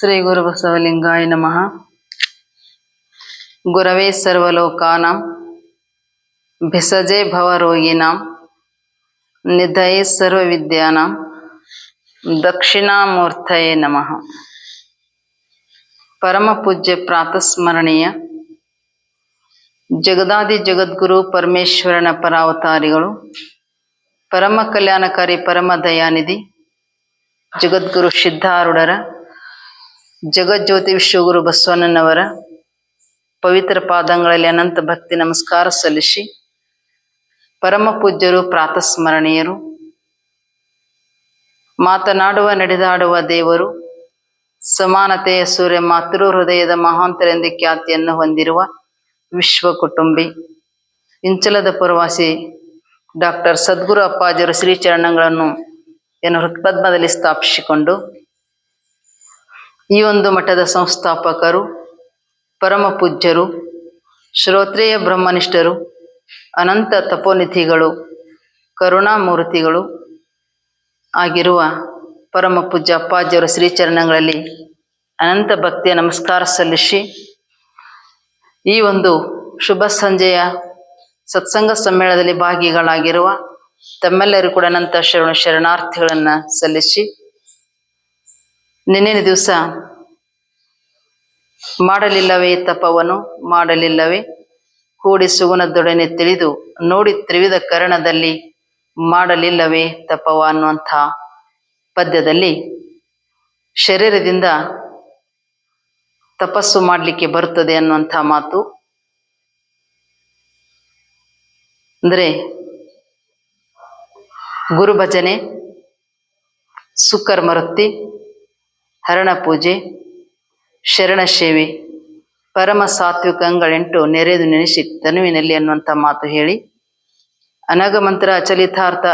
ಶ್ರೀ ಗುರು ಬಸವಲಿಂಗಾಯ ನಮಃ. ಗುರವೇ ಸರ್ವಲೋಕಾನಾಂ, ಭಿಸಜೆ ಭವರೋಗಿನಾಂ ನಿಧಯೇ ಸರ್ವವಿದ್ಯಾನಾಂ, ದಕ್ಷಿಣಾಮೂರ್ತಯೇ ನಮಃ. ಪರಮ ಪೂಜ್ಯ ಪ್ರಾತಸ್ಮರಣೀಯ, ಜಗದಾದಿ ಜಗದ್ಗುರು ಪರಮೇಶ್ವರನ ಪರಾವತಾರಿಗಳು, ಪರಮ ಕಲ್ಯಾಣಕಾರಿ ಪರಮ ದಯಾನಿಧಿ, ಜಗದ್ಗುರು ಸಿದ್ಧಾರೂಢರ ಜಗಜ್ಯೋತಿ ವಿಶ್ವಗುರು ಬಸವಣ್ಣನವರ ಪವಿತ್ರ ಪಾದಂಗಳಲ್ಲಿ ಅನಂತ ಭಕ್ತಿ ನಮಸ್ಕಾರ ಸಲ್ಲಿಸಿ ಪರಮ ಪೂಜ್ಯರು, ಪ್ರಾತಸ್ಮರಣೀಯರು, ಮಾತನಾಡುವ, ನಡೆದಾಡುವ ದೇವರು, ಸಮಾನತೆಯ ಸೂರ್ಯ ಮಾತೃ ಹೃದಯದ ಮಹಾಂತರೆಂದ ಖ್ಯಾತಿಯನ್ನು ಹೊಂದಿರುವ ವಿಶ್ವ ಕುಟುಂಬಿ, ಇಂಚಲದ ಪುರವಾಸಿ ಡಾಕ್ಟರ್ ಸದ್ಗುರು ಅಪ್ಪಾಜಿಯವರ ಶ್ರೀಚರಣಗಳನ್ನು ಏನು ಹೃತ್ಪದ್ಮದಲ್ಲಿ ಸ್ಥಾಪಿಸಿಕೊಂಡು ಈ ಒಂದು ಮಠದ ಸಂಸ್ಥಾಪಕರು, ಪರಮ ಪೂಜ್ಯರು, ಶ್ರೋತ್ರೇಯ ಬ್ರಹ್ಮನಿಷ್ಠರು, ಅನಂತ ತಪೋನಿಧಿಗಳು ಕರುಣಾಮೂರ್ತಿಗಳು ಆಗಿರುವ ಪರಮ ಪೂಜ್ಯ ಅಪ್ಪಾಜಿಯವರ ಶ್ರೀಚರಣಗಳಲ್ಲಿ ಅನಂತ ಭಕ್ತಿಯ ನಮಸ್ಕಾರ ಸಲ್ಲಿಸಿ ಈ ಒಂದು ಶುಭ ಸಂಜೆಯ ಸತ್ಸಂಗ ಸಮ್ಮೇಳನದಲ್ಲಿ ಭಾಗಿಗಳಾಗಿರುವ ತಮ್ಮೆಲ್ಲರೂ ಕೂಡ ಅನಂತ ಶರಣ ಶರಣಾರ್ಥಿಗಳನ್ನು ಸಲ್ಲಿಸಿ ನಿನ್ನೆಯ ದಿವಸ ಮಾಡಲಿಲ್ಲವೇ ತಪವನು ಮಾಡಲಿಲ್ಲವೇ? ಕೂಡಿ ಸುಗುಣದೊಡನೆ ತಿಳಿದು ನೋಡಿ ತ್ರಿವಿಧ ಕರಣದಲ್ಲಿ ಮಾಡಲಿಲ್ಲವೇ ತಪವ ಅನ್ನುವಂಥ ಪದ್ಯದಲ್ಲಿ ಶರೀರದಿಂದ ತಪಸ್ಸು ಮಾಡಲಿಕ್ಕೆ ಬರುತ್ತದೆ ಅನ್ನುವಂಥ ಮಾತು. ಅಂದರೆ ಗುರುಭಜನೆ ಭಜನೆ ಸುಕರ್ಮವೃತ್ತಿ ಹರಣ ಪೂಜೆ, ಶರಣ ಸೇವೆ, ಪರಮ ಸಾತ್ವಿಕ ಅಂಗಳೆಂಟು ನೆರೆದು ನೆನೆಸಿ ತನುವಿನಲ್ಲಿ ಅನ್ನುವಂಥ ಮಾತು ಹೇಳಿ, ಅನಗಮಂತ್ರ ಅಚಲಿತಾರ್ಥ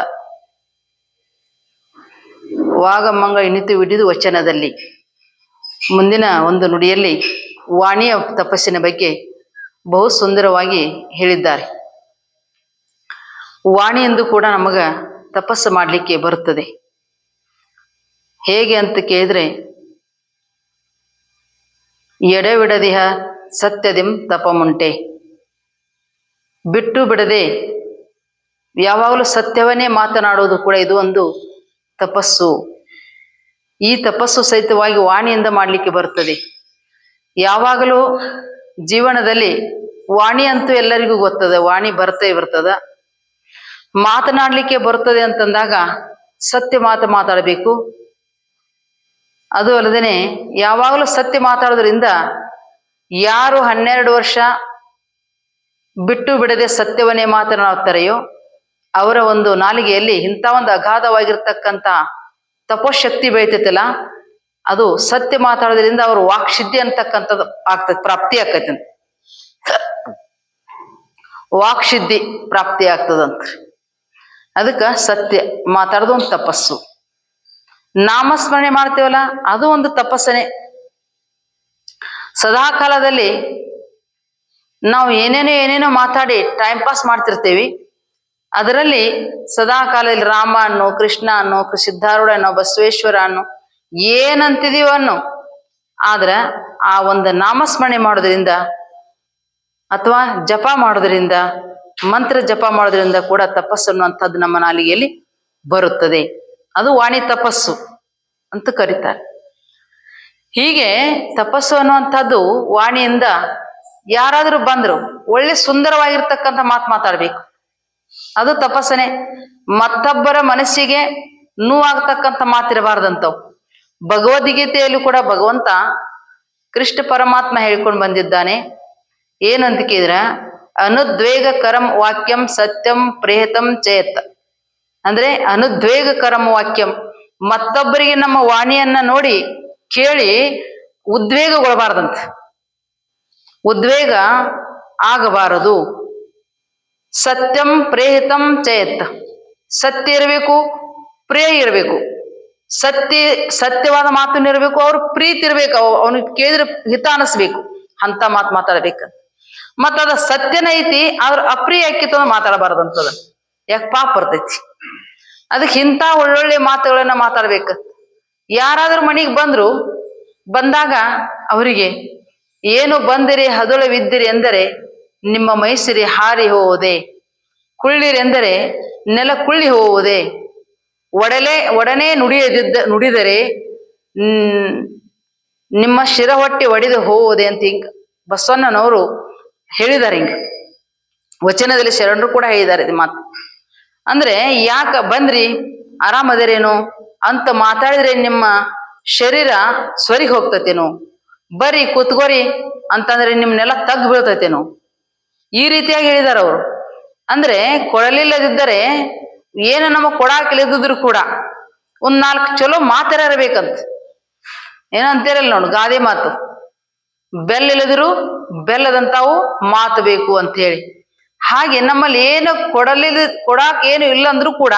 ವಾಗಮಂಗ ಇಣಿತು ಹಿಡಿದು ವಚನದಲ್ಲಿ. ಮುಂದಿನ ಒಂದು ನುಡಿಯಲ್ಲಿ ವಾಣಿಯ ತಪಸ್ಸಿನ ಬಗ್ಗೆ ಬಹು ಸುಂದರವಾಗಿ ಹೇಳಿದ್ದಾರೆ. ವಾಣಿ ಎಂದು ಕೂಡ ನಮಗ ತಪಸ್ಸು ಮಾಡಲಿಕ್ಕೆ ಬರುತ್ತದೆ. ಹೇಗೆ ಅಂತ ಕೇಳಿದ್ರೆ ಎಡೆಬಿಡದಿಹ ಸತ್ಯದಿಂ ತಪಮುಂಟೆ. ಬಿಟ್ಟು ಬಿಡದೆ ಯಾವಾಗಲೂ ಸತ್ಯವನ್ನೇ ಮಾತನಾಡುವುದು ಕೂಡ ಇದು ಒಂದು ತಪಸ್ಸು. ಈ ತಪಸ್ಸು ಸಹಿತವಾಗಿ ವಾಣಿಯಿಂದ ಮಾಡಲಿಕ್ಕೆ ಬರುತ್ತದೆ. ಯಾವಾಗಲೂ ಜೀವನದಲ್ಲಿ ವಾಣಿ ಅಂತೂ ಎಲ್ಲರಿಗೂ ಗೊತ್ತದೆ, ವಾಣಿ ಬರ್ತೇ ಬರ್ತದ. ಮಾತನಾಡಲಿಕ್ಕೆ ಬರ್ತದೆ ಅಂತಂದಾಗ ಸತ್ಯ ಮಾತು ಮಾತಾಡಬೇಕು. ಅದು ಅಲ್ಲದೆ ಯಾವಾಗಲೂ ಸತ್ಯ ಮಾತಾಡೋದ್ರಿಂದ ಯಾರು ಹನ್ನೆರಡು ವರ್ಷ ಬಿಟ್ಟು ಬಿಡದೆ ಸತ್ಯವನ್ನೇ ಮಾತನಾಡುತ್ತಾರೆಯೋ ಅವರ ಒಂದು ನಾಲಿಗೆಯಲ್ಲಿ ಇಂಥ ಒಂದು ಅಗಾಧವಾಗಿರ್ತಕ್ಕಂಥ ತಪೋಶಕ್ತಿ ಬೆಳಿತೈತಲ್ಲ, ಅದು ಸತ್ಯ ಮಾತಾಡೋದ್ರಿಂದ ಅವರು ವಾಕ್ಸಿದ್ಧಿ ಅಂತಕ್ಕಂಥದ್ದು ಆಗ್ತದೆ, ಪ್ರಾಪ್ತಿ ಆಗ್ತೈತೆ ಅಂತ ವಾಕ್ಸಿದ್ಧಿ ಪ್ರಾಪ್ತಿ ಆಗ್ತದಂತ. ಅದಕ್ಕೆ ಸತ್ಯ ಮಾತಾಡೋದು ಒಂದು ತಪಸ್ಸು. ನಾಮಸ್ಮರಣೆ ಮಾಡ್ತೇವಲ್ಲ, ಅದು ಒಂದು ತಪಸ್ಸನೆ. ಸದಾ ಕಾಲದಲ್ಲಿ ನಾವು ಏನೇನೋ ಏನೇನೋ ಮಾತಾಡಿ ಟೈಮ್ ಪಾಸ್ ಮಾಡ್ತಿರ್ತೀವಿ. ಅದರಲ್ಲಿ ಸದಾ ಕಾಲದಲ್ಲಿ ರಾಮ ಅನ್ನೋ ಕೃಷ್ಣ ಅನ್ನೋ ಸಿದ್ಧಾರೂಢ ಅನ್ನೋ ಬಸವೇಶ್ವರ ಅನ್ನೋ ಏನಂತಿದೀವ ಅನ್ನೋ. ಆದ್ರೆ ಆ ಒಂದು ನಾಮಸ್ಮರಣೆ ಮಾಡೋದ್ರಿಂದ ಅಥವಾ ಜಪ ಮಾಡೋದ್ರಿಂದ, ಮಂತ್ರ ಜಪ ಮಾಡೋದ್ರಿಂದ ಕೂಡ ತಪಸ್ಸು ಅನ್ನುವಂಥದ್ದು ನಮ್ಮ ನಾಲಿಗೆಯಲ್ಲಿ ಬರುತ್ತದೆ. ಅದು ವಾಣಿ ತಪಸ್ಸು ಅಂತ ಕರೀತಾರೆ. ಹೀಗೆ ತಪಸ್ಸು ಅನ್ನುವಂಥದ್ದು ವಾಣಿಯಿಂದ ಯಾರಾದರೂ ಬಂದರು ಒಳ್ಳೆ ಸುಂದರವಾಗಿರ್ತಕ್ಕಂಥ ಮಾತು ಮಾತಾಡಬೇಕು. ಅದು ತಪಸ್ಸನೆ. ಮತ್ತೊಬ್ಬರ ಮನಸ್ಸಿಗೆ ನೋವಾಗ್ತಕ್ಕಂಥ ಮಾತಿರಬಾರ್ದಂತವು. ಭಗವದ್ಗೀತೆಯಲ್ಲೂ ಕೂಡ ಭಗವಂತ ಕೃಷ್ಣ ಪರಮಾತ್ಮ ಹೇಳ್ಕೊಂಡು ಬಂದಿದ್ದಾನೆ. ಏನಂತ ಕೇಳಿದ್ರ, ಅನುದ್ವೇಗ ಕರಂ ವಾಕ್ಯಂ ಸತ್ಯಂ ಪ್ರೇತಂ ಚೇತ್. ಅಂದ್ರೆ ಅನುದ್ವೇಗ ಕರಮ ವಾಕ್ಯಂ ಮತ್ತೊಬ್ಬರಿಗೆ ನಮ್ಮ ವಾಣಿಯನ್ನ ನೋಡಿ ಕೇಳಿ ಉದ್ವೇಗಗೊಳ್ಬಾರ್ದಂತ. ಉದ್ವೇಗ ಆಗಬಾರದು. ಸತ್ಯಂ ಪ್ರೇಹಿತಂ ಚೇತ್ ಸತ್ಯ ಇರಬೇಕು, ಪ್ರೇಯ ಇರಬೇಕು. ಸತ್ಯ, ಸತ್ಯವಾದ ಮಾತನ್ನ ಇರಬೇಕು, ಅವ್ರ ಪ್ರೀತಿ ಇರಬೇಕು ಅವನಿಗೆ ಕೇಳಿದ್ರೆ ಹಿತ ಅನಿಸ್ಬೇಕು. ಅಂತ ಮಾತು ಮಾತಾಡ್ಬೇಕು. ಮತ್ತದ ಸತ್ಯನ ಐತಿ, ಆದ್ರ ಅಪ್ರಿಯ ಆಕಿತ್ತು ಮಾತಾಡಬಾರ್ದಂತದ. ಯಾಕೆ ಪಾಪ ಬರ್ತೈತಿ. ಅದಕ್ಕೆ ಇಂಥ ಒಳ್ಳೊಳ್ಳೆ ಮಾತುಗಳನ್ನ ಮಾತಾಡ್ಬೇಕು. ಯಾರಾದ್ರೂ ಮನೆಗೆ ಬಂದ್ರು, ಬಂದಾಗ ಅವರಿಗೆ, ಏನು ಬಂದಿರಿ, ಹದುಳವಿದ್ದಿರಿ ಎಂದರೆ, ನಿಮ್ಮ ಮೈಸಿರಿ ಹಾರಿ ಹೋಗುವುದೇ ಕುಳ್ಳಿರಿ ಎಂದರೆ, ನೆಲ ಕುಳ್ಳಿ ಹೋವುದೇ ಒಡಲೆ, ಒಡನೆ ನುಡಿಯದಿದ್ದ, ನುಡಿದರೆ ನಿಮ್ಮ ಶಿರ ಹೊಟ್ಟೆ ಒಡೆದು ಹೋವುದೇ ಅಂತ ಹಿಂಗ ಬಸವಣ್ಣನವರು ಹೇಳಿದ್ದಾರೆ ಹಿಂಗ. ವಚನದಲ್ಲಿ ಶರಣರು ಕೂಡ ಹೇಳಿದ್ದಾರೆ ಇದು ಮಾತು. ಅಂದ್ರೆ ಯಾಕ ಬಂದ್ರಿ? ಆರಾಮದಿರೇನು? ಅಂತ ಮಾತಾಡಿದ್ರೆ ನಿಮ್ಮ ಶರೀರ ಸ್ವರಿಗೆ ಹೋಗ್ತತೇನು? ಬರಿ ಕೂತ್ಕೋರಿ ಅಂತಂದ್ರೆ ನಿಮ್ನೆಲ್ಲ ತಗ್ ಬೀಳ್ತತೇನು? ಈ ರೀತಿಯಾಗಿ ಹೇಳಿದಾರ ಅವರು. ಅಂದ್ರೆ ಕೊಡಲಿಲ್ಲದಿದ್ದರೆ ಏನು ನಮಗ್ ಕೊಡಾಕಿಲ್ಲದಿದ್ರು ಕೂಡ ಒಂದ್ ನಾಲ್ಕು ಚಲೋ ಮಾತಾರ ಇರಬೇಕಂತ ಏನಂತೀರಲ್ಲ ನೋಡು ಗಾದೆ ಮಾತು. ಬೆಲ್ಲಿಲ್ಲದಿರು ಬೆಲ್ಲದಂತಾವು ಮಾತು ಬೇಕು ಅಂತ ಹೇಳಿ. ಹಾಗೆ ನಮ್ಮಲ್ಲಿ ಏನು ಕೊಡಲಿಲ್ಲ ಕೊಡಾಕ್ ಏನು ಇಲ್ಲ ಅಂದ್ರೂ ಕೂಡ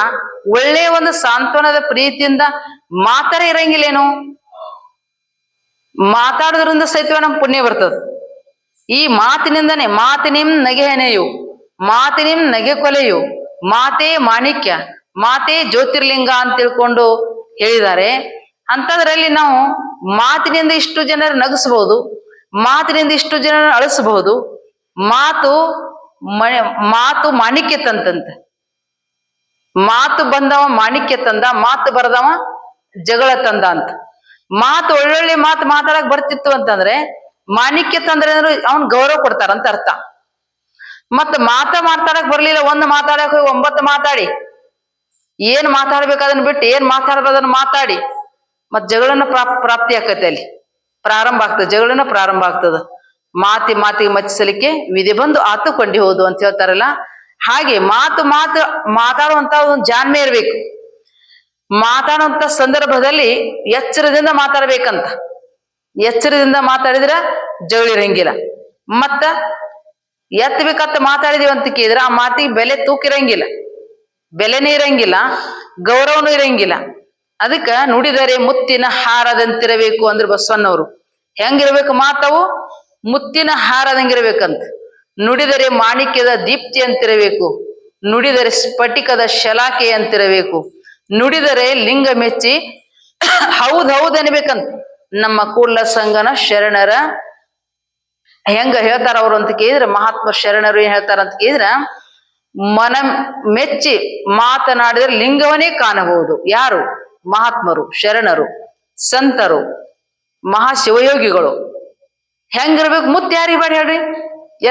ಒಳ್ಳೆಯ ಒಂದು ಸಾಂತ್ವನದ ಪ್ರೀತಿಯಿಂದ ಮಾತಾಡ ಇರಂಗಿಲ್ಲೇನು? ಮಾತಾಡೋದ್ರಿಂದ ಸಹಿತ ನಮ್ ಪುಣ್ಯ ಬರ್ತದ. ಈ ಮಾತಿನಿಂದನೇ ಮಾತಿನಿಂ ನಗೆಹನೆಯು ಮಾತಿನಿಂ ನಗೆ ಕೊಲೆಯು, ಮಾತೇ ಮಾಣಿಕ್ಯ, ಮಾತೇ ಜ್ಯೋತಿರ್ಲಿಂಗ ಅಂತ ತಿಳ್ಕೊಂಡು ಹೇಳಿದ್ದಾರೆ. ಅಂತದ್ರಲ್ಲಿ ನಾವು ಮಾತಿನಿಂದ ಇಷ್ಟು ಜನರು ನಗಿಸಬಹುದು ಮಾತಿನಿಂದ ಇಷ್ಟು ಜನರು ಅಳಿಸಬಹುದು ಮಾತು ಮಾತು ಮಾಣಿಕ್ಯ ತಂತಂತೆ. ಮಾತು ಬಂದವ ಮಾಣಿಕ್ಯ ತಂದ, ಮಾತು ಬರದವ ಜಗಳ ತಂದ ಅಂತ. ಮಾತು ಒಳ್ಳೊಳ್ಳೆ ಮಾತು ಮಾತಾಡಕ್ ಬರ್ತಿತ್ತು ಅಂತಂದ್ರೆ, ಮಾಣಿಕ್ಯ ತಂದ್ರೆ ಅಂದ್ರೆ ಅವ್ನ್ ಗೌರವ ಕೊಡ್ತಾರ ಅಂತ ಅರ್ಥ. ಮತ್ತ ಮಾತ ಮಾತಾಡಕ್ ಬರ್ಲಿಲ್ಲ, ಒಂದ್ ಮಾತಾಡಕ್ ಹೋಗಿ ಒಂಬತ್ತು ಮಾತಾಡಿ. ಏನ್ ಮಾತಾಡ್ಬೇಕಾದನ್ನ ಬಿಟ್ಟು ಏನ್ ಮಾತಾಡ್ಬೋದನ್ನ ಮಾತಾಡಿ. ಮತ್ ಜಗಳನ್ನ ಪ್ರಾಪ್, ಪ್ರಾಪ್ತಿ ಆಕೈತೆ ಅಲ್ಲಿ. ಪ್ರಾರಂಭ ಆಗ್ತದೆ, ಜಗಳನ್ನ ಪ್ರಾರಂಭ ಆಗ್ತದ. ಮಾತಿ ಮಾತಿಗೆ ಮಚ್ಚಿಸಲಿಕ್ಕೆ ವಿಧಿ ಬಂದು ಆತು ಕೊಂಡಿ ಹೋದು ಅಂತ ಹೇಳ್ತಾರಲ್ಲ? ಹಾಗೆ ಮಾತು ಮಾತು ಮಾತಾಡುವಂತ ಒಂದು ಜಾಣ್ಮೆ ಇರಬೇಕು. ಮಾತಾಡುವಂತ ಸಂದರ್ಭದಲ್ಲಿ ಎಚ್ಚರದಿಂದ ಮಾತಾಡ್ಬೇಕಂತ. ಎಚ್ಚರದಿಂದ ಮಾತಾಡಿದ್ರ ಜಗಳಿರಂಗಿಲ್ಲ ಮತ್ತ ಎತ್ತಬೇಕಂತ ಮಾತಾಡಿದೀವಿ ಅಂತ ಕೇಳಿದ್ರೆ ಆ ಮಾತಿಗೆ ಬೆಲೆ ತೂಕಿರಂಗಿಲ್ಲ. ಬೆಲೆನೇ ಇರಂಗಿಲ್ಲ, ಗೌರವನೂ ಇರಂಗಿಲ್ಲ. ಅದಕ್ಕ ನುಡಿದರೆ ಮುತ್ತಿನ ಹಾರದಂತಿರಬೇಕು ಅಂದ್ರೆ ಬಸವಣ್ಣವರು. ಹೆಂಗಿರ್ಬೇಕು ಮಾತವು? ಮುತ್ತಿನ ಹಾರದಂಗಿರಬೇಕಂತ. ನುಡಿದರೆ ಮಾಣಿಕ್ಯದ ದೀಪ್ತಿ ಅಂತಿರಬೇಕು. ನುಡಿದರೆ ಸ್ಫಟಿಕದ ಶಲಾಕೆ ಅಂತಿರಬೇಕು. ನುಡಿದರೆ ಲಿಂಗ ಮೆಚ್ಚಿ ಹೌದ್ ಹೌದ್ ನಮ್ಮ ಕೂಡ್ಲ ಸಂಗನ ಶರಣರ ಹೆಂಗ ಹೇಳ್ತಾರ ಅವ್ರು ಅಂತ ಕೇಳಿದ್ರೆ, ಮಹಾತ್ಮ ಶರಣರು ಏನ್ ಹೇಳ್ತಾರ ಅಂತ ಕೇಳಿದ್ರ, ಮನ ಮೆಚ್ಚಿ ಮಾತನಾಡಿದ್ರೆ ಲಿಂಗವನ್ನೇ ಕಾಣಬಹುದು. ಯಾರು? ಮಹಾತ್ಮರು, ಶರಣರು, ಸಂತರು, ಮಹಾಶಿವಯೋಗಿಗಳು. ಹೆಂಗಿರ್ಬೇಕು? ಮುತ್ತು ಯಾರಿಗೆ ಬೇಡ ಹೇಳ್ರಿ?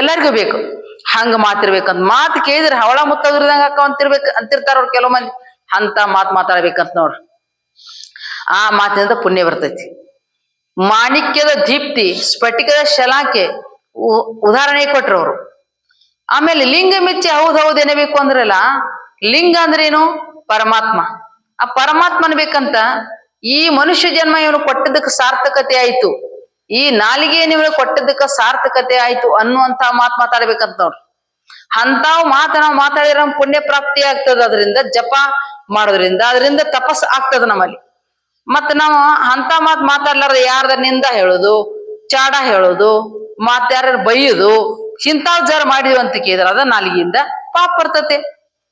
ಎಲ್ಲರಿಗೂ ಬೇಕು. ಹಂಗ ಮಾತಿರ್ಬೇಕಂತ ಮಾತು ಕೇಳಿದ್ರೆ ಹವಳ ಮುತ್ತದ್ರದಂಗ ಅಕ್ಕ ಅಂತಿರ್ಬೇಕು ಅಂತಿರ್ತಾರ ಅವ್ರು ಕೆಲವು ಮಂದಿ. ಅಂತ ಮಾತು ಮಾತಾಡ್ಬೇಕಂತ ನೋಡ್ರಿ. ಆ ಮಾತಿನಿಂದ ಪುಣ್ಯ ಬರ್ತೈತಿ. ಮಾಣಿಕ್ಯದ ದೀಪ್ತಿ, ಸ್ಫಟಿಕದ ಶಲಾಕೆ ಉದಾಹರಣೆ ಕೊಟ್ರು ಅವರು. ಆಮೇಲೆ ಲಿಂಗ ಮಿಚ್ಚಿ ಹೌದು ಹೌದು ಏನಬೇಕು ಅಂದ್ರಲ್ಲ, ಲಿಂಗ ಅಂದ್ರೇನು ಪರಮಾತ್ಮ. ಆ ಪರಮಾತ್ಮನ ಬೇಕಂತ ಈ ಮನುಷ್ಯ ಜನ್ಮ ಇವನು ಕೊಟ್ಟದಕ್ಕೆ ಸಾರ್ಥಕತೆ ಆಯ್ತು. ಈ ನಾಲಿಗೆ ನಿಮಗೆ ಕೊಟ್ಟದಕ್ಕ ಸಾರ್ಥಕತೆ ಆಯ್ತು ಅನ್ನುವಂತ ಮಾತ್ ಮಾತಾಡ್ಬೇಕಂತ ನೋಡ್ರಿ. ಅಂತಾವ್ ಮಾತ ನಾವು ಮಾತಾಡಿದ್ರೆ ನಮ್ಗ್ ಪುಣ್ಯ ಪ್ರಾಪ್ತಿ ಆಗ್ತದ ಅದರಿಂದ, ಜಪ ಮಾಡೋದ್ರಿಂದ, ಅದರಿಂದ ತಪಸ್ ಆಗ್ತದ ನಮ್ಮಲ್ಲಿ. ಮತ್ತ ನಾವು ಅಂತ ಮಾತ್ ಮಾತಾಡ್ಲಾರ್ದ ಯಾರ್ದ ನಿಂದ ಹೇಳೋದು, ಚಾಡ ಹೇಳೋದು, ಮಾತ್ ಯಾರ ಬೈಯೋದು, ಇಂಥವ್ ಜರ ಮಾಡಿದ್ವಿ ಅಂತ ಕೇಳಿದ್ರ ಅದ ನಾಲಿಗೆಯಿಂದ ಪಾಪ ಬರ್ತತೆ.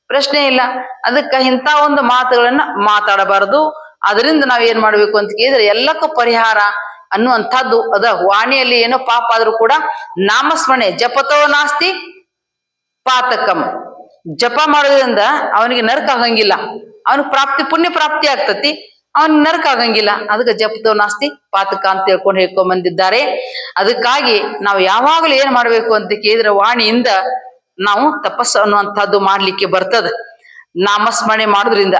ಪ್ರಶ್ನೆ ಇಲ್ಲ. ಅದಕ್ಕ ಇಂಥ ಒಂದು ಮಾತುಗಳನ್ನ ಮಾತಾಡಬಾರದು. ಅದರಿಂದ ನಾವ್ ಏನ್ ಮಾಡ್ಬೇಕು ಅಂತ ಕೇಳಿದ್ರೆ ಎಲ್ಲಕ್ಕೂ ಪರಿಹಾರ. ಅನ್ನುವಂಥದ್ದು ಅದ. ವಾಣಿಯಲ್ಲಿ ಏನೋ ಪಾಪ ಆದ್ರೂ ಕೂಡ ನಾಮಸ್ಮರಣೆ, ಜಪತೋ ನಾಸ್ತಿ ಪಾತಕಂ. ಜಪ ಮಾಡೋದ್ರಿಂದ ಅವನಿಗೆ ನರಕ ಆಗಂಗಿಲ್ಲ. ಅವನಿಗೆ ಪ್ರಾಪ್ತಿ, ಪುಣ್ಯ ಪ್ರಾಪ್ತಿ ಆಗ್ತತಿ. ಅವನ್ ನರಕ ಆಗಂಗಿಲ್ಲ. ಅದಕ್ಕೆ ಜಪತೋ ನಾಸ್ತಿ ಪಾತಕ ಅಂತ ಹೇಳ್ಕೊಂಡು ಹೇಳ್ಕೊಂಡ್ ಬಂದಿದ್ದಾರೆ ಅದಕ್ಕಾಗಿ ನಾವು ಯಾವಾಗಲೂ ಏನ್ ಮಾಡ್ಬೇಕು ಅಂತ ಕೇಳಿದ್ರೆ ವಾಣಿಯಿಂದ ನಾವು ತಪಸ್ಸು ಅನ್ನುವಂಥದ್ದು ಮಾಡ್ಲಿಕ್ಕೆ ಬರ್ತದ. ನಾಮಸ್ಮರಣೆ ಮಾಡೋದ್ರಿಂದ.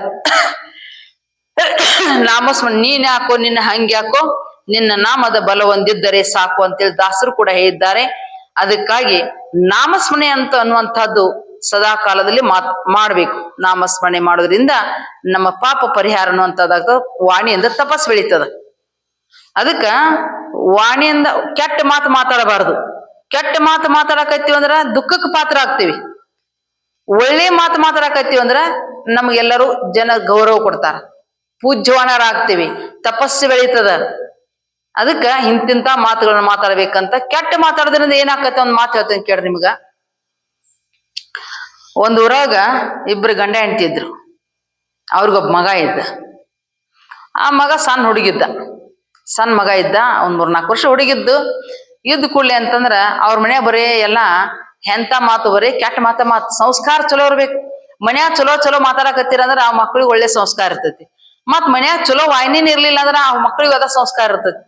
ನಾಮಸ್ಮರಣೆ, ನೀನ್ ಯಾಕೋ, ನಿನ್ನ ಹಂಗ್ಯಾಕೋ ನಿನ್ನ ನಾಮದ ಬಲ ಹೊಂದಿದ್ದರೆ ಸಾಕು ಅಂತೇಳಿ ದಾಸರು ಕೂಡ ಹೇಳಿದ್ದಾರೆ. ಅದಕ್ಕಾಗಿ ನಾಮಸ್ಮರಣೆ ಅಂತ ಅನ್ನುವಂಥದ್ದು ಸದಾ ಕಾಲದಲ್ಲಿ ಮಾತ್ ಮಾಡ್ಬೇಕು. ನಾಮಸ್ಮರಣೆ ಮಾಡೋದ್ರಿಂದ ನಮ್ಮ ಪಾಪ ಪರಿಹಾರ ಅನ್ನುವಂಥದ್ದಾಗ್ತದ. ವಾಣಿಯಿಂದ ತಪಸ್ ಬೆಳೀತದ. ಅದಕ್ಕ ವಾಣಿಯಿಂದ ಕೆಟ್ಟ ಮಾತು ಮಾತಾಡಬಾರದು. ಕೆಟ್ಟ ಮಾತು ಮಾತಾಡಕತ್ತೀವಿ ಅಂದ್ರೆ ದುಃಖಕ್ಕೆ ಪಾತ್ರ ಆಗ್ತೀವಿ. ಒಳ್ಳೆ ಮಾತು ಮಾತಾಡಕತ್ತೀವಿ ಅಂದ್ರೆ ನಮ್ಗೆಲ್ಲರೂ ಜನ ಗೌರವ ಕೊಡ್ತಾರ. ಪೂಜ್ಯವಾನರಾಗ್ತೀವಿ. ತಪಸ್ಸು ಬೆಳೀತದ. ಅದಕ್ಕ ಇಂತಿಂತ ಮಾತುಗಳನ್ನ ಮಾತಾಡ್ಬೇಕಂತ ಕೆಟ್ಟ ಮಾತಾಡೋದ್ರಿಂದ ಏನಾಕತ್ತೆ ಒಂದ್ ಮಾತು ಹೇಳ್ತೇನೆ ಕೇಳ್ರಿ ನಿಮ್ಗ. ಒಂದ್ ಊರಾಗ ಇಬ್ರು ಗಂಡ ಹೆಂಡತಿ ಇದ್ರು. ಅವ್ರಿಗೊಬ್ಬ ಮಗ ಇದ್ದ. ಆ ಮಗ ಸಣ್ಣ ಹುಡುಗಿದ್ದ. ಸಣ್ಣ ಮಗ ಇದ್ದ, ಒಂದ್ ಮೂರ್ ನಾಲ್ಕು ವರ್ಷ ಹುಡುಗಿದ್ದು. ಇದ್ದ ಕೂಡ್ಲಿ ಅಂತಂದ್ರ ಅವ್ರ ಮನೆ ಬರೀ ಎಲ್ಲ ಎಂತ ಮಾತು ಬರೀ ಕೆಟ್ಟ ಮಾತ, ಮಾತು ಸಂಸ್ಕಾರ ಚಲೋ ಇರ್ಬೇಕು. ಮನ್ಯಾಗ ಚಲೋ ಚಲೋ ಮಾತಾಡಕತ್ತೀರ ಅಂದ್ರ ಆ ಮಕ್ಳಿಗೆ ಒಳ್ಳೆ ಸಂಸ್ಕಾರ ಇರ್ತೈತಿ. ಮತ್ ಮನ್ಯಾಗ ಚಲೋ ವಾಹಿನಿನ ಇರ್ಲಿಲ್ಲ ಅಂದ್ರ ಆ ಮಕ್ಳಿಗೆ ಅದ ಸಂಸ್ಕಾರ ಇರ್ತೈತಿ.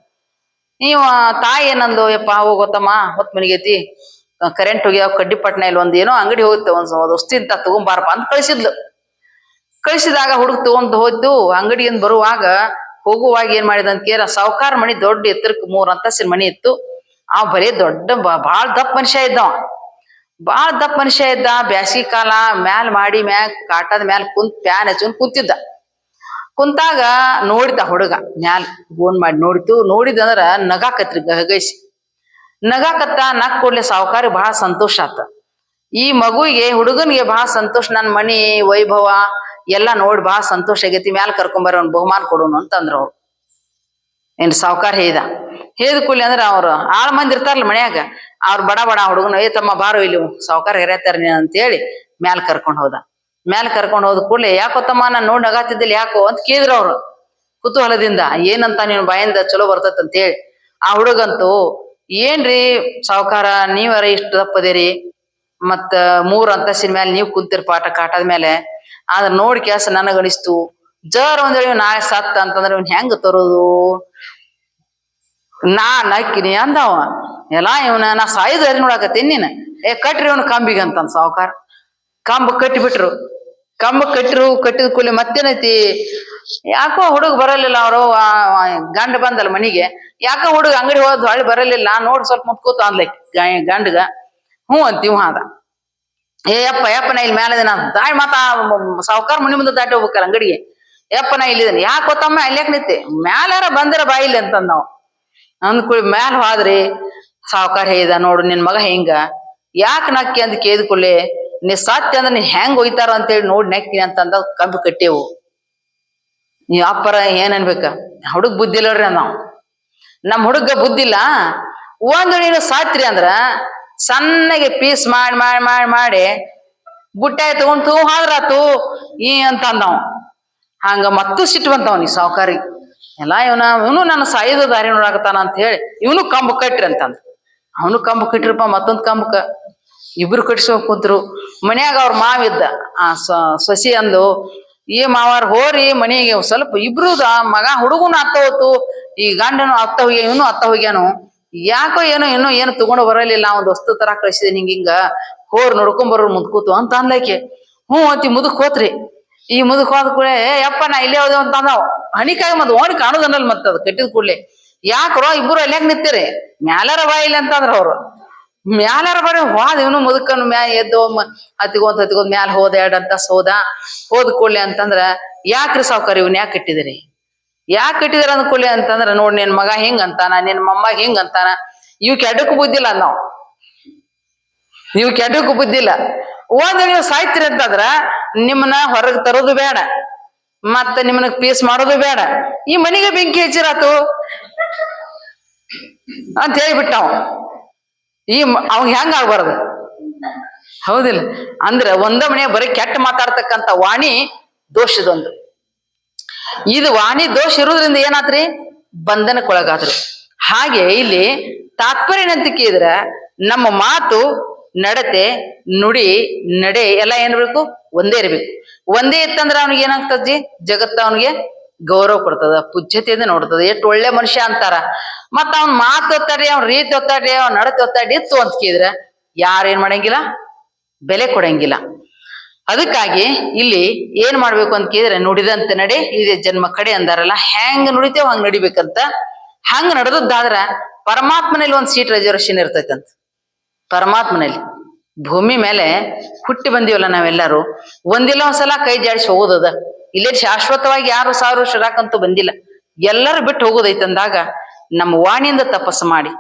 ನೀವ ತಾಯಿ ಏನಂದು, ಯಪ್ಪ ಹೋಗೋತಮ್ಮ ಹೊತ್ ಮನಿಗೈತಿ. ಕರೆಂಟ್ ಹೋಗ್ಯಾವ, ಕಡ್ಡಿ ಪಟ್ನ ಇಲ್ಲಿ, ಒಂದ್ ಏನೋ ಅಂಗಡಿ ಹೋಗುತ್ತೆ, ಒಂದ್ ಒಂದ್ ವಸ್ತು ಇಂತ ತಗೊಂಬಾರಪ್ಪ ಅಂತ ಕಳಿಸಿದ್ಲು. ಕಳಿಸಿದಾಗ ಹುಡುಗ ತಗೊಂಡ್ ಹೋಯ್ತು ಅಂಗಡಿಯಿಂದ ಬರುವಾಗ, ಹೋಗುವಾಗ ಏನ್ ಮಾಡಿದ ಅಂತ ಕೇರ ಸಾವುಕಾರ ಮಣಿ ದೊಡ್ಡ ಎತ್ತರಕ್ ಮೂರ್ ಅಂತಸ್ತಿನ ಮನಿ ಇತ್ತು. ಆ ಬರೀ ದೊಡ್ಡ ಬಾಳ ದಪ್ಪ ಮನುಷ್ಯ ಇದ್ದವ ಬಾಳ್ ದಪ್ಪ ಮನುಷ್ಯ ಇದ್ದ, ಬ್ಯಾಸಿಗೆ ಕಾಲ, ಮ್ಯಾಲ್ ಮಾಡಿ ಮ್ಯಾಲ್ ಕಾಟದ ಮ್ಯಾಲ್ ಕುಂತ್, ಪ್ಯಾನ್ ಹಚ್ಕೊಂಡ್ ಕುಂತಿದ್ದ. ಕುಂತಾಗ ನೋಡಿದ ಹುಡುಗ, ಮ್ಯಾಲ್ ಗೋನ್ ಮಾಡಿ ನೋಡಿತು. ನೋಡಿದಂದ್ರ ನಗಾಕತ್ರಿ ಗಹಗೈಸಿ ನಗಾಕತ್ತ ನಕ್ ಕೂಡ್ಲೆ ಸಾವುಕಾರಿ ಬಹಳ ಸಂತೋಷ ಆತ. ಈ ಮಗುವಿಗೆ, ಹುಡುಗನಿಗೆ ಬಹಳ ಸಂತೋಷ. ನನ್ನ ಮನಿ ವೈಭವ ಎಲ್ಲಾ ನೋಡಿ ಬಹಳ ಸಂತೋಷ ಆಗೈತಿ. ಮ್ಯಾಲ ಕರ್ಕೊಂಬರ ಅವ್ನ ಬಹುಮಾನ ಕೊಡೋನು ಅಂತಂದ್ರ ಅವ್ರು. ಏನ್ ಸಾವುಕಾರ ಹೇಳ್ದ. ಹೇದ ಕೂಲಿ ಅಂದ್ರ ಅವ್ರು ಆಳ್ ಮಂದಿ ಇರ್ತಾರಲ್ಲ ಮನ್ಯಾಗ, ಅವ್ರು ಬಡ ಬಡ ಹುಡುಗನ, ಏ ತಮ್ಮ ಬಾರು ಇಲ್ಲಿ ಸಾವುಕಾರ ನೀ ನೀನ್? ಅಂತೇಳಿ ಮ್ಯಾಲ ಕರ್ಕೊಂಡ್ ಹೋದ. ಮ್ಯಾಲ ಕರ್ಕೊಂಡು ಹೋದ ಕೂಡ್ಲೆ, ಯಾಕೋ ತಮ್ಮ ನಾನ್ ನೋಡ್ ನಗಾತಿದ್ದಿಲ್ಲ, ಯಾಕೋ? ಅಂತ ಕೇಳಿದ್ರ ಅವ್ರು. ಕುತೂಹಲದಿಂದ, ಏನಂತ ನೀನು ಬಾಯಿಂದ ಚಲೋ ಬರ್ತತ್ ಅಂತ ಹೇಳಿ. ಆ ಹುಡುಗಂತೂ, ಏನ್ರಿ ಸಾವುಕಾರ, ನೀವರ ಇಷ್ಟು ತಪ್ಪದೇರಿ? ಮತ್ತ ಮೂರ್ ಅಂತಸ್ತಿನ ಮೇಲೆ ನೀವು ಕುಂತಿರ್ ಪಾಠ ಕಾಟದ ಮೇಲೆ ಆದ್ರ ನೋಡಿ ಕೆಲಸ ನನಗ ಅನಿಸ್ತು ಜರ್ ಒಂದ್ ವೇಳೆ ಇವ್ ನಾಳೆ ಸತ್ತ ಅಂತಂದ್ರೆ ಇವ್ನ ಹೆಂಗ್ ತರೋದು? ನಾ ನಕ್ಕಿನಿ ಅಂದವ. ಎಲ್ಲಾ ಇವನ ನಾ ಸಾಯ್ದು ಹರಿ ನೋಡಾಕತ್ತೀನಿ ನೀನ್. ಏ, ಕಟ್ರಿ ಇವನ್ ಕಂಬಿಗೆ ಅಂತಂದ್ ಸಾವುಕಾರ. ಕಂಬ ಕಟ್ಟಿ ಬಿಟ್ರು ಕಂಬ ಕಟ್ಟಿರು, ಕಟ್ಟಿದ ಕೂಲಿ ಮತ್ತೇನೈತಿ? ಯಾಕೋ ಹುಡುಗ ಬರಲಿಲ್ಲ ಅವರು ಗಂಡ ಬಂದಲ್ಲ ಮನಿಗೆ. ಯಾಕೋ ಹುಡುಗ ಅಂಗಡಿ ಹೋದ್ ಹೊಳ್ಳಿ ಬರಲಿಲ್ಲ, ನೋಡಿ ಸ್ವಲ್ಪ ಮುತ್ಕೋತ ಅಂದ್ಲಕ್ ಗಂಡಗ. ಹ್ಞೂ ಅಂತೀವ್ ಅದ ಏ, ಯಪ್ಪ ಯಪ್ಪ, ನಾ ಇಲ್ಲಿ ಮೇಲೆ ನಾನು ದಾಳಿ ಮಾತಾ, ಸಾವುಕಾರ ಮನಿ ಮುಂದೆ ದಾಟಿ ಹೋಗ್ಬೇಕಲ್ಲ ಅಂಗಡಿಗೆ. ಯಪ್ಪ, ನಾ ಇಲ್ಲಿದ್ದೀನಿ ಯಾಕೆ ಗೊತ್ತಮ್ಮ ಅಲ್ಯಾಕ್ ನಿಂತೆ? ಮ್ಯಾಲಾರ ಬಂದಿರ ಬಾ ಇಲ್ಲಿ ಅಂತಂದ್ ನಾವು. ಅಂದ್ಕೂಳಿ ಮ್ಯಾಲ ಹೋದ್ರಿ, ಸಾವುಕಾರ ಹೇಳಿದ ನೋಡು ನಿನ್ ಮಗ ಹಿಂಗ. ಯಾಕೆ ನಕ್ಕಿ ಅಂತ ಕೇಳಿದ್ಕೂಲೆ ನೀ ಸತ್ಯ ಅಂದ್ರೆ ನೀನ್ ಹೆಂಗ್ ಒಯ್ತಾರ ಅಂತೇಳಿ ನೋಡಿ ನೆಕ್ತೀನಿ ಅಂತಂದ ಕಂಬಿ ಕಟ್ಟೇವು. ನೀವ್ ಅಪ್ಪರ ಏನ್ ಅನ್ಬೇಕ? ಹುಡುಗ ಬುದ್ಧಿ ಇಲ್ಲ ನಾವು ನಮ್ ಹುಡುಗ ಬುದ್ಧಿಲ್ಲ ಒಂದು ನೀನು ಸಾತ್ರಿ ಅಂದ್ರ ಸಣ್ಣಗೆ ಪೀಸ್ ಮಾಡಿ ಮಾಡಿ ಮಾಡಿ ಮಾಡಿ ಬುಟ್ಟಾಯ ತಗೊಂಡ್ ತೂ ಹಾದ್ರಾತು ಈ ಅಂತ ಅಂದವ್ ಹಂಗ ಮತ್ತು ಸಿಟ್ಟು ಬಂತವ್ ನೀ ಸಾವುಕಾರಿ. ಎಲ್ಲ ಇವನ, ಇವನು ನನ್ನ ಸಾಯಿದ ದಾರಿ ನೋಡಾಕತ್ತಾನ ಅಂತ ಹೇಳಿ ಇವನು ಕಂಬ ಕಟ್ರಿ ಅಂತಂದ. ಅವನು ಕಂಬ ಕಟ್ರಿಪ್ಪ ಮತ್ತೊಂದು ಕಂಬಕ್ಕ. ಇಬ್ರು ಕಟ್ಸ್ಕೊಂಡ್ ಕುಂತ್ರು. ಮನ್ಯಾಗ ಅವ್ರ ಮಾವಿದ್ದ ಆ ಸೊಸಿ ಅಂದು ಈ ಮಾವಾರ, ಹೋರಿ ಮನೆಗೆ ಸ್ವಲ್ಪ ಇಬ್ರು ಮಗ ಹುಡುಗನು ಅತ್ತ ಹೋತು. ಈ ಗಂಡನು ಅತ್ತ ಹೋಗ್ಯ ಇವನು ಅತ್ತ ಹೋಗ್ಯಾನು. ಯಾಕೋ ಏನೋ ಏನೋ ಏನು ತಗೊಂಡು ಬರಲಿಲ್ಲ. ಒಂದು ವಸ್ತು ತರ ಕಳಿಸಿದೆ ಹಿಂಗ ಹಿಂಗ. ಹೋರ್ ಬರೋರು ಮುದ್ಕೂತು ಅಂತ ಅಂದ್ಲಾಕೆ. ಹ್ಞೂ ಅಂತಿ ಮುದಕ್ ಹೋತ್ರಿ. ಈ ಮುದಕ್ ಹೋದ ಕೂಡಲೇ ಯಪ್ಪಾ, ನಾ ಇಲ್ಲೇ ಹೋದೆ ಅಂತ ಅಂದಾವ ಹಣಿಕಾಗ ಮತ್ತೆ ಓಣಿ ಕಾಣುದನ್ನಲ್ ಮತ್ತ ಅದು ಕಟ್ಟಿದ ಕೂಡ್ಲೆ. ಯಾಕ್ರೋ ಇಬ್ರು ಅಲ್ಯಾಕ್ ನಿತ್ತಿರಿ ಮ್ಯಾಲಾರ ಬಾಯಿಲ್ಲ ಅಂತಂದ್ರ ಅವ್ರು. ಮ್ಯಾಲಾರ ಬರೀ ಹೋದ ಇವನು ಮುದುಕನ್ ಮ್ಯಾ ಎದ್ದು ಮ- ಹತ್ತಿಗೊಂದ್ ಮ್ಯಾಲ ಹೋದ ಎರಡ್ ಅಂತ ಹೋದ ಹೋದ ಕೂಡ್ಲೆ ಅಂತಂದ್ರ ಯಾಕ್ರಿ ಸಾವ್ಕಾರ ಇವ್ನ ಯಾಕೆ ಇಟ್ಟಿದಿರಿ? ಯಾಕೆ ಇಟ್ಟಿದಿರ ಅಂದ ಕೂಡ್ಲೆ ಅಂತಂದ್ರ ನೋಡ್ ನಿನ್ ಮಗ ಹಿಂಗ್ ಅಂತಾನ ನಿನ್ ಮಮ್ಮ ಹಿಂಗ್ ಅಂತಾನ ಇವ್ ಕೆಡಕ್ ಬುದ್ಧಿಲ್ಲ ನಾವು. ನೀವು ಕೆಡಕ್ ಬುದ್ಧಿಲ್ಲ ಒಂದ್ ನೀವು ಸಾಯ್ತಿರಿ ಅಂತಂದ್ರ ನಿಮ್ಮನ್ನ ಹೊರಗ್ ತರೋದು ಬೇಡ ಮತ್ತ ನಿಮ್ಮನ್ನ ಪೀಸ್ ಮಾಡೋದು ಬೇಡ ಈ ಮನಿಗೆ ಬೆಂಕಿ ಹಚ್ಚಿರಾತು ಅಂತ ಹೇಳ್ಬಿಟ್ಟ ಈ ಅವ್ ಹೆಂಗ ಆಗ್ಬಾರ್ದು? ಹೌದಿಲ್ಲ. ಅಂದ್ರೆ ಒಂದ ಮನೆ ಬರೀ ಕೆಟ್ಟ ಮಾತಾಡ್ತಕ್ಕಂತ ವಾಣಿ ದೋಷದೊಂದು. ಇದು ವಾಣಿ ದೋಷ ಇರೋದ್ರಿಂದ ಏನಾತ್ರಿ? ಬಂಧನಕ್ಕೊಳಗಾದ್ರು. ಹಾಗೆ ಇಲ್ಲಿ ತಾತ್ಪರ್ಯ ನಂತಿಕೆ ಇದ್ರೆ ನಮ್ಮ ಮಾತು, ನಡತೆ, ನುಡಿ, ನಡೆ ಎಲ್ಲ ಏನ್ಬೇಕು ಒಂದೇ ಇರ್ಬೇಕು. ಒಂದೇ ಇತ್ತಂದ್ರೆ ಅವ್ನಿಗೆ ಏನಾಗ್ತದ್ಜಿ ಜಗತ್ತ ಅವನಿಗೆ ಗೌರವ ಕೊಡ್ತದ, ಪುಜ್ಜತೆಯಿಂದ ನೋಡ್ತದ, ಎಷ್ಟು ಒಳ್ಳೆ ಮನುಷ್ಯ ಅಂತಾರ. ಮತ್ತ ಅವ್ನ ಮಾತು ಒತ್ತಾಡಿ ಅವ್ನ ರೀತಿ ಒತ್ತಾಡಿ ಅವ್ನ ನಡತೆ ಒತ್ತಾಡಿ ಇತ್ತು ಅಂತ ಕೇಳಿದ್ರ ಯಾರೇನ್ ಮಾಡಂಗಿಲ್ಲ? ಬೆಲೆ ಕೊಡಂಗಿಲ್ಲ. ಅದಕ್ಕಾಗಿ ಇಲ್ಲಿ ಏನ್ ಮಾಡ್ಬೇಕು ಅಂತ ಕೇಳಿದ್ರೆ, ನುಡಿದಂತೆ ನಡೆ, ಇದೆ ಜನ್ಮ ಕಡೆ ಅಂದಾರಲ್ಲ, ಹೆಂಗ್ ನುಡಿತೇವ್ ಹಂಗ್ ನಡಿಬೇಕಂತ. ಹಂಗ್ ನಡೆದದ್ದಾದ್ರ ಪರಮಾತ್ಮನಲ್ಲಿ ಒಂದ್ ಸೀಟ್ ರಿಸರ್ವೇಶನ್ ಇರ್ತೈತಂತ. ಪರಮಾತ್ಮನಲ್ಲಿ. ಭೂಮಿ ಮೇಲೆ ಹುಟ್ಟಿ ಬಂದೀವಲ್ಲ ನಾವೆಲ್ಲರೂ. ಒಂದಿಲ್ಲ ಒಂದ್ಸಲ ಕೈ ಜಾಡಿಸಿ ಹೋಗೋದದ. ಇಲ್ಲೇ ಶಾಶ್ವತವಾಗಿ ಯಾರು ಸಾವಿರ ಇರಾಕಂತೂ ಬಂದಿಲ್ಲ. ಎಲ್ಲರೂ ಬಿಟ್ಟು ಹೋಗೋದೈತೆ ಅಂದಾಗ ನಮ್ಮ ವಾಣಿಯಿಂದ ತಪಸ್ಸು ಮಾಡಿ,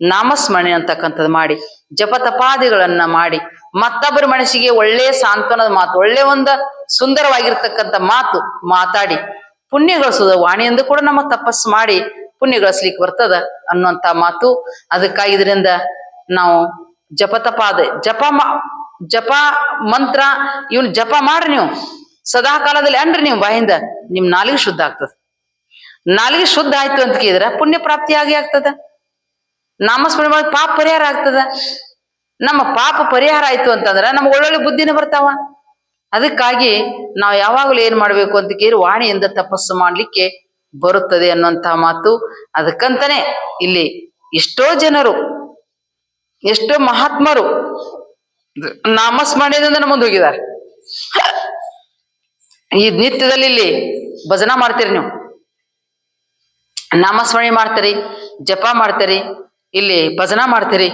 ನಾಮಸ್ಮರಣೆ ಅಂತಕ್ಕಂಥದ್ದು ಮಾಡಿ, ಜಪ ತಪಾದಿಗಳನ್ನ ಮಾಡಿ, ಮತ್ತೊಬ್ಬರ ಮನಸ್ಸಿಗೆ ಒಳ್ಳೆ ಸಾಂತ್ವನದ ಮಾತು, ಒಳ್ಳೆ ಒಂದು ಸುಂದರವಾಗಿರ್ತಕ್ಕಂಥ ಮಾತು ಮಾತಾಡಿ ಪುಣ್ಯ ಗಳಿಸೋದು ವಾಣಿಯಿಂದ ಕೂಡ ನಮ್ಮ ತಪಸ್ಸು ಮಾಡಿ ಪುಣ್ಯ ಗಳಿಸ್ಲಿಕ್ಕೆ ಬರ್ತದ ಅನ್ನುವಂತ ಮಾತು. ಅದಕ್ಕಾಗಿ ಇದರಿಂದ ನಾವು ಜಪ ತಪಾದ, ಜಪ ಜಪ ಮಂತ್ರ, ಇವನು ಜಪ ಮಾಡ್ರಿ ನೀವು. ಸದಾ ಕಾಲದಲ್ಲಿ ಅನ್ರಿ ನೀವು ಬಾಯಿಂದ? ನಿಮ್ ನಾಲಿಗೆ ಶುದ್ಧ ಆಗ್ತದ. ನಾಲಿಗೆ ಶುದ್ಧ ಆಯ್ತು ಅಂತ ಕೇಳಿದ್ರೆ ಪುಣ್ಯ ಪ್ರಾಪ್ತಿ ಆಗಿ ಆಗ್ತದ. ನಾಮಸ್ಮರಣೆ ಮಾಡಿ ಪಾಪ ಪರಿಹಾರ ಆಗ್ತದ. ನಮ್ಮ ಪಾಪ ಪರಿಹಾರ ಆಯ್ತು ಅಂತಂದ್ರ ನಮ್ಗೆ ಒಳ್ಳೊಳ್ಳೆ ಬುದ್ಧಿನ ಬರ್ತಾವ. ಅದಕ್ಕಾಗಿ ನಾವು ಯಾವಾಗಲೂ ಏನ್ ಮಾಡ್ಬೇಕು ಅಂತ ಕೇಳಿ ವಾಣಿಯಿಂದ ತಪಸ್ಸು ಮಾಡ್ಲಿಕ್ಕೆ ಬರುತ್ತದೆ ಅನ್ನುವಂತಹ ಮಾತು. ಅದಕ್ಕಂತಾನೆ ಇಲ್ಲಿ ಎಷ್ಟೋ ಜನರು, ಎಷ್ಟೋ ಮಹಾತ್ಮರು ನಾಮಸ್ಮರಣೆಯಿಂದ ಮುಂದೆ ಹೋಗಿದ್ದಾರೆ. ಈ ನಿತ್ಯದಲ್ಲಿ ಇಲ್ಲಿ ಭಜನ ಮಾಡ್ತೀರಿ ನೀವು. ನಾಮಸ್ಮರಣೆ ಮಾಡ್ತೀರಿ, ಜಪ ಮಾಡ್ತೀರಿ, ಇಲ್ಲಿ ಭಜನಾ ಮಾಡ್ತೀರಿ.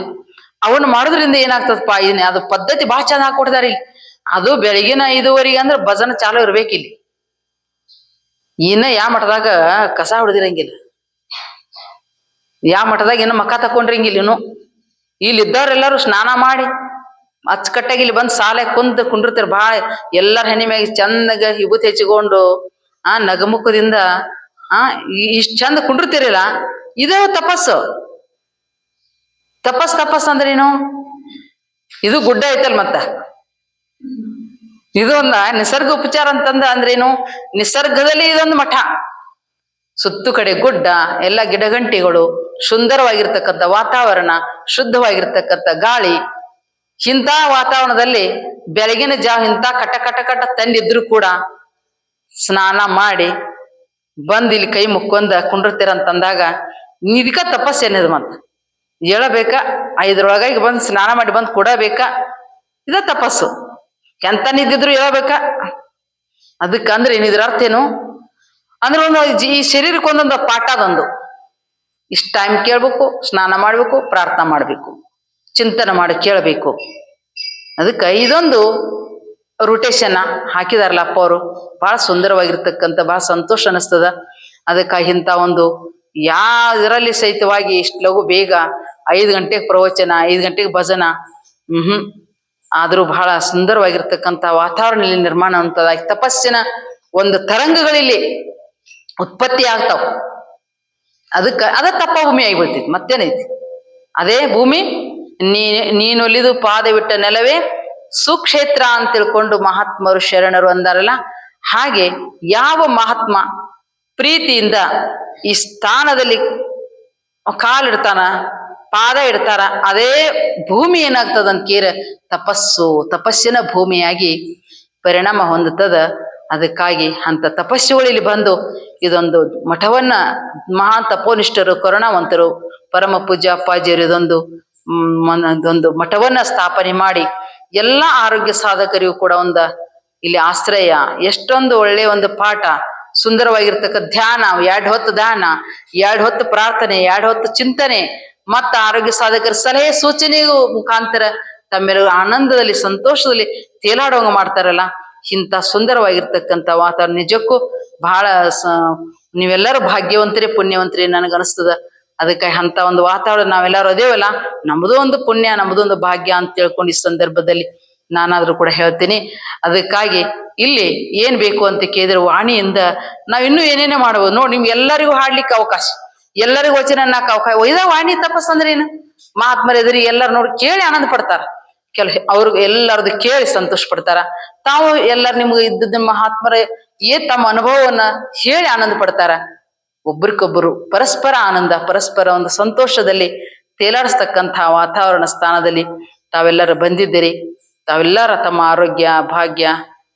ಅವನ್ನ ಮಾಡೋದ್ರಿಂದ ಏನಾಗ್ತದಪ್ಪ? ಇದನ್ನೇ ಅದು ಪದ್ಧತಿ ಬಹಳ ಚೆನ್ನಾಗಿ ಕೊಡ್ತಾರೆ ಇಲ್ಲಿ. ಅದು ಬೆಳಗಿನ ಐದುವರೆಗೆ ಅಂದ್ರೆ ಭಜನ ಚಾಲು ಇರ್ಬೇಕಿಲ್ಲಿ ಇನ್ನ ಯಾವ ಮಠದಾಗ ಕಸ ಹೊಡೆದಿರಂಗಿಲ್ಲ. ಯಾವ ಮಠದಾಗ ಇನ್ನು ಮಕ್ಕ ತಕೊಂಡಿರಂಗಿಲ್ಲ ಇನ್ನು. ಇಲ್ಲಿ ಇದ್ದವ್ರೆಲ್ಲರೂ ಸ್ನಾನ ಮಾಡಿ ಅಚ್ಚುಕಟ್ಟಾಗಿ ಇಲ್ಲಿ ಬಂದು ಸಾಲೆ ಕುಂತ ಕುಂಡಿರ್ತಾರ. ಭಾಳ ಎಲ್ಲರ ಹೆಣ್ಣಿ ಮ್ಯಾಗ ಹಿಬು ವಿಭೂತಿ ಹಚ್ಚಿಕೊಂಡು ಆ, ನಗಮುಖದಿಂದ, ಆ ಇಷ್ಟ್ ಚಂದ ಕುಂಡಿರ್ತಿರಲ್ಲ, ಇದೇ ತಪಸ್ಸು. ತಪಸ್ ತಪಸ್ ಅಂದ್ರೇನು ಇದು ಗುಡ್ಡ ಐತಲ್ ಮತ್ತ. ಇದು ಒಂದ ನಿಸರ್ಗ ಉಪಚಾರ ಅಂತಂದ ಅಂದ್ರೇನು ನಿಸರ್ಗದಲ್ಲಿ ಇದೊಂದು ಮಠ. ಸುತ್ತು ಕಡೆ ಗುಡ್ಡ, ಎಲ್ಲ ಗಿಡಗಂಟಿಗಳು, ಸುಂದರವಾಗಿರ್ತಕ್ಕಂಥ ವಾತಾವರಣ, ಶುದ್ಧವಾಗಿರ್ತಕ್ಕಂಥ ಗಾಳಿ ಇಂಥ ವಾತಾವರಣದಲ್ಲಿ ಬೆಳಗಿನ ಜಾವ ಇಂಥ ಕಟ ಕಟ ಕಟ ತಂದಿದ್ರು ಕೂಡ ಸ್ನಾನ ಮಾಡಿ ಬಂದ್ ಇಲ್ಲಿ ಕೈ ಮುಕ್ಕೊಂದ ಕುಂಡಿರ್ತೀರಂತಂದಾಗ ಇದಕ್ಕ ತಪಸ್ಸೇನಿದು ಮತ್ತ ಹೇಳಬೇಕಾ? ಐದರೊಳಗಾಗಿ ಬಂದು ಸ್ನಾನ ಮಾಡಿ ಬಂದು ಕೊಡಬೇಕಾ? ಇದ ತಪಸ್ಸು. ಎಂತ ನಿದ್ದಿದ್ರು ಅದಕ್ಕೆ ಅದಕ್ಕಂದ್ರೆ ಏನಿದ್ರ ಅರ್ಥ ಏನು? ಅಂದ್ರೆ ಒಂದು ಈ ಶರೀರಕ್ಕೆ ಒಂದೊಂದು ಪಾಠ ಅದೊಂದು. ಇಷ್ಟ ಟೈಮ್ ಕೇಳ್ಬೇಕು, ಸ್ನಾನ ಮಾಡ್ಬೇಕು, ಪ್ರಾರ್ಥನೆ ಮಾಡ್ಬೇಕು. ಚಿಂತನೆ ಮಾಡಿ ಕೇಳಬೇಕು. ಅದಕ್ಕೆ ಇದೊಂದು ರೊಟೇಷನ್ನ ಹಾಕಿದಾರಲ್ಲ ಅಪ್ಪ ಅವರು. ಬಹಳ ಸುಂದರವಾಗಿರ್ತಕ್ಕಂಥ ಬಹಳ ಸಂತೋಷ ಅನಿಸ್ತದ. ಅದಕ್ಕೆ ಇಂಥ ಒಂದು ಯಾವ್ದರಲ್ಲಿ ಸಹಿತವಾಗಿ ಇಷ್ಟು ಲಘು ಬೇಗ ಐದು ಗಂಟೆಗೆ ಪ್ರವಚನ, ಐದು ಗಂಟೆಗೆ ಭಜನ, ಹ್ಮ್, ಆದರೂ ಬಹಳ ಸುಂದರವಾಗಿರ್ತಕ್ಕಂಥ ವಾತಾವರಣ ಇಲ್ಲಿ ನಿರ್ಮಾಣ ಅಂತದ ತಪಸ್ಸಿನ ಒಂದು ತರಂಗಗಳಿಲ್ಲಿ ಉತ್ಪತ್ತಿ ಆಗ್ತಾವ. ಅದಕ್ಕೆ, ಅದ ತಪ್ಪ ಭೂಮಿ ಆಗಿಬಿಡ್ತೈತಿ, ಮತ್ತೇನೈತಿ? ಅದೇ ಭೂಮಿ ನೀ ನೀನೊಲಿದು ಪಾದವಿಟ್ಟ ನೆಲವೇ ಸುಕ್ಷೇತ್ರ ಅಂತ ತಿಳ್ಕೊಂಡು ಮಹಾತ್ಮರು ಶರಣರು ಅಂದಾರಲ್ಲ? ಹಾಗೆ ಯಾವ ಮಹಾತ್ಮ ಪ್ರೀತಿಯಿಂದ ಈ ಸ್ಥಾನದಲ್ಲಿ ಕಾಲಿಡ್ತಾನ ಪಾದ ಇಡ್ತಾರ, ಅದೇ ಭೂಮಿ ಏನಾಗ್ತದಂತ ಕೇರ ತಪಸ್ಸು, ತಪಸ್ಸಿನ ಭೂಮಿಯಾಗಿ ಪರಿಣಾಮ ಹೊಂದುತ್ತದ. ಅದಕ್ಕಾಗಿ ಅಂತ ತಪಸ್ಸುಗಳಲ್ಲಿ ಬಂದು ಇದೊಂದು ಮಠವನ್ನ ಮಹಾ ತಪೋನಿಷ್ಠರು, ಕರುಣಾವಂತರು ಪರಮ ಪೂಜ್ಯ ಅಪ್ಪಾಜಿಯರು ಇದೊಂದು ಇದೊಂದು ಮಠವನ್ನ ಸ್ಥಾಪನೆ ಮಾಡಿ ಎಲ್ಲ ಆರೋಗ್ಯ ಸಾಧಕರಿಗೂ ಕೂಡ ಒಂದು ಇಲ್ಲಿ ಆಶ್ರಯ. ಎಷ್ಟೊಂದು ಒಳ್ಳೆಯ ಒಂದು ಪಾಠ, ಸುಂದರವಾಗಿರ್ತಕ್ಕ ಧ್ಯಾನ, ಎರಡು ಹೊತ್ತು ದಾನ ಎರಡು ಹೊತ್ತು ಪ್ರಾರ್ಥನೆ, ಎರಡು ಹೊತ್ತು ಚಿಂತನೆ, ಮತ್ತ ಆರೋಗ್ಯ ಸಾಧಕರ ಸಲಹೆ ಸೂಚನೆಗೂ ಮುಖಾಂತರ ತಮ್ಮೆಲ್ಲ ಆನಂದದಲ್ಲಿ, ಸಂತೋಷದಲ್ಲಿ ತೇಲಾಡುವಂಗ ಮಾಡ್ತಾರಲ್ಲ ಇಂಥ ಸುಂದರವಾಗಿರ್ತಕ್ಕಂಥ ವಾತಾವರಣ. ನಿಜಕ್ಕೂ ಬಹಳ ನೀವೆಲ್ಲರೂ ಭಾಗ್ಯವಂತರೇ, ಪುಣ್ಯವಂತರೇ ನನಗನ್ಸ್ತದ ಅದಕ್ಕೆ ಅಂತ ಒಂದು ವಾತಾವರಣ ನಾವೆಲ್ಲರೂ ಅದೇವಲ್ಲ? ನಮ್ಮದು ಒಂದು ಪುಣ್ಯ ನಮ್ಮದು ಒಂದು ಭಾಗ್ಯ ಅಂತ ತಿಳ್ಕೊಂಡು ಈ ಸಂದರ್ಭದಲ್ಲಿ ನಾನಾದ್ರೂ ಕೂಡ ಹೇಳ್ತೀನಿ. ಅದಕ್ಕಾಗಿ ಇಲ್ಲಿ ಏನ್ ಬೇಕು ಅಂತ ಕೇಳಿದ್ರೆ ವಾಣಿಯಿಂದ ನಾವ್ ಇನ್ನೂ ಏನೇನೇ ಮಾಡಬಹುದು. ನೋಡಿ ನಿಮ್ಗೆ ಎಲ್ಲರಿಗೂ ಹಾಡ್ಲಿಕ್ಕೆ ಅವಕಾಶ. ಎಲ್ಲರಿಗೂ ವಚನ ಅವಕಾಶ. ಒಯ್ದ ವಾಣಿ ತಪಸ್ ಅಂದ್ರೆ ಏನು? ಮಹಾತ್ಮರ ಎದುರಿಗೆ ಎಲ್ಲರೂ ನೋಡಿ ಕೇಳಿ ಆನಂದ ಪಡ್ತಾರ. ಕೆಲ, ಅವ್ರಿಗೆ ಎಲ್ಲರದು ಕೇಳಿ ಸಂತೋಷ ಪಡ್ತಾರ. ತಾವು ಎಲ್ಲರೂ ನಿಮ್ಗೆ ಇದ್ದ ಮಹಾತ್ಮರ ಏ ತಮ್ಮ ಅನುಭವವನ್ನ ಹೇಳಿ ಆನಂದ ಪಡ್ತಾರ. ಒಬ್ರಿಗೊಬ್ಬರು ಪರಸ್ಪರ ಆನಂದ, ಪರಸ್ಪರ ಒಂದು ಸಂತೋಷದಲ್ಲಿ ತೇಲಾಡಿಸ್ತಕ್ಕಂತಹ ವಾತಾವರಣ ಸ್ಥಾನದಲ್ಲಿ ತಾವೆಲ್ಲರೂ ಬಂದಿದ್ದೀರಿ. ತಾವೆಲ್ಲರ ತಮ್ಮ ಆರೋಗ್ಯ, ಭಾಗ್ಯ,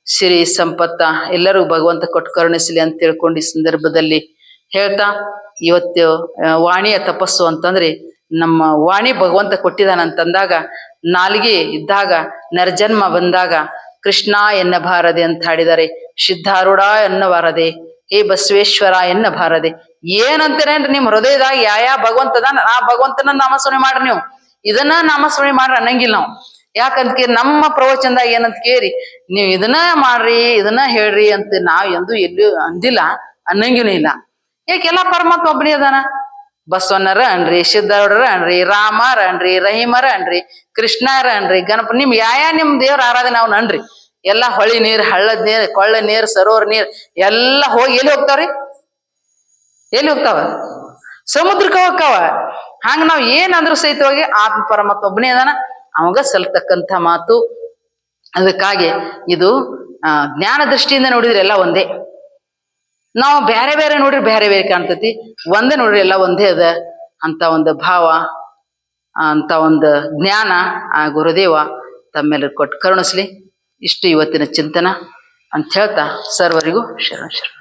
ಸಿರಿ, ಸಂಪತ್ತ ಎಲ್ಲರೂ ಭಗವಂತ ಕೊಟ್ಟು ಕರುಣಿಸಲಿ ಅಂತ ತಿಳ್ಕೊಂಡು ಈ ಸಂದರ್ಭದಲ್ಲಿ ಹೇಳ್ತಾ, ಇವತ್ತು ವಾಣಿಯ ತಪಸ್ಸು ಅಂತಂದ್ರೆ ನಮ್ಮ ವಾಣಿ ಭಗವಂತ ಕೊಟ್ಟಿದಾನಂತಂದಾಗ ನಾಲಿಗೆ ಇದ್ದಾಗ, ನರಜನ್ಮ ಬಂದಾಗ ಕೃಷ್ಣ ಎನ್ನಬಾರದೆ ಅಂತ ಹಾಡಿದ್ದಾರೆ. ಸಿದ್ಧಾರೂಢ ಎನ್ನಬಾರದೆ. ಹೇ ಬಸವೇಶ್ವರ ಎನ್ನಬಾರದೆ ಏನಂತೀರೇನ್ರಿ ನಿಮ್ ಹೃದಯದಾಗ ಯಾ ಯಾ ಭಗವಂತದ? ಆ ಭಗವಂತನ ನಾಮಸ್ಮರಣೆ ಮಾಡ್ರಿ ನೀವು. ಇದನ್ನ ನಾಮಸ್ಮರಣೆ ಮಾಡ್ರಿ ಅನ್ನಂಗಿಲ್ಲ ನಾವು. ಯಾಕಂತ ಕೇಳಿ ನಮ್ಮ ಪ್ರವಚನದಾಗ ಏನಂತ ಕೇರಿ, ನೀವು ಇದನ್ನ ಮಾಡ್ರಿ, ಇದನ್ನ ಹೇಳ್ರಿ ಅಂತ ನಾವ್ ಎಂದು ಎಲ್ಲೂ ಅಂದಿಲ್ಲ ಅನ್ನಂಗಿನೂ ಇಲ್ಲ. ಯಾಕೆಲ್ಲ ಪರಮಾತ್ಮ ಒಬ್ಬನೇ ಅದಾನ? ಬಸವಣ್ಣರ ಅನ್ರಿ ಸಿದ್ಧಾರೂಢರ ಅನ್ರಿ ರಾಮರ ಅನ್ರಿ ರಹೀಮರ ಅನ್ರಿ ಕೃಷ್ಣರ ಅನ್ರಿ ಗಣಪ ನಿಮ್ ಯಾ ನಿಮ್ ದೇವ್ರ ಆರಾಧನೆ ಅವ್ನ ಅನ್ರಿ. ಎಲ್ಲ ಹೊಳಿ ನೀರ್, ಹಳ್ಳದ ನೀರ್, ಕೊಳ್ಳ ನೀರ್, ಸರೋವರ ನೀರ್, ಎಲ್ಲ ಹೋಗಿ ಎಲ್ಲಿ ಹೋಗ್ತಾವ್ರಿ? ಎಲ್ಲಿ ಹೋಗ್ತಾವ? ಸಮುದ್ರಕ್ಕೆ ಹೋಗ್ತಾವ. ಹಂಗ ನಾವ್ ಸಹಿತ ಸಹಿತವಾಗಿ ಆತ್ಮ ಪರಮಾತ್ಮ ಒಬ್ಬನೇ ಅದಾನ. ಅವಾಗ ಸಲ್ತಕ್ಕಂಥ ಮಾತು. ಅದಕ್ಕಾಗಿ ಇದು ಜ್ಞಾನ ದೃಷ್ಟಿಯಿಂದ ನೋಡಿದ್ರೆ ಎಲ್ಲ ಒಂದೇ. ನಾವು ಬೇರೆ ಬೇರೆ ನೋಡ್ರಿ ಬೇರೆ ಬೇರೆ ಕಾಣ್ತೈತಿ. ಒಂದೇ ನೋಡ್ರಿ ಎಲ್ಲ ಒಂದೇ ಅದ ಅಂತ ಒಂದು ಭಾವ ಅಂತ ಒಂದು ಜ್ಞಾನ, ಆ, ಗುರುದೇವ ತಮ್ಮೆಲ್ಲರೂ ಕೊಟ್ಟು ಕರುಣಿಸ್ಲಿ. ಇಷ್ಟು ಇವತ್ತಿನ ಚಿಂತನ ಅಂತ ಹೇಳ್ತಾ ಸರ್ವರಿಗೂ ಶರಣ ಶರಣ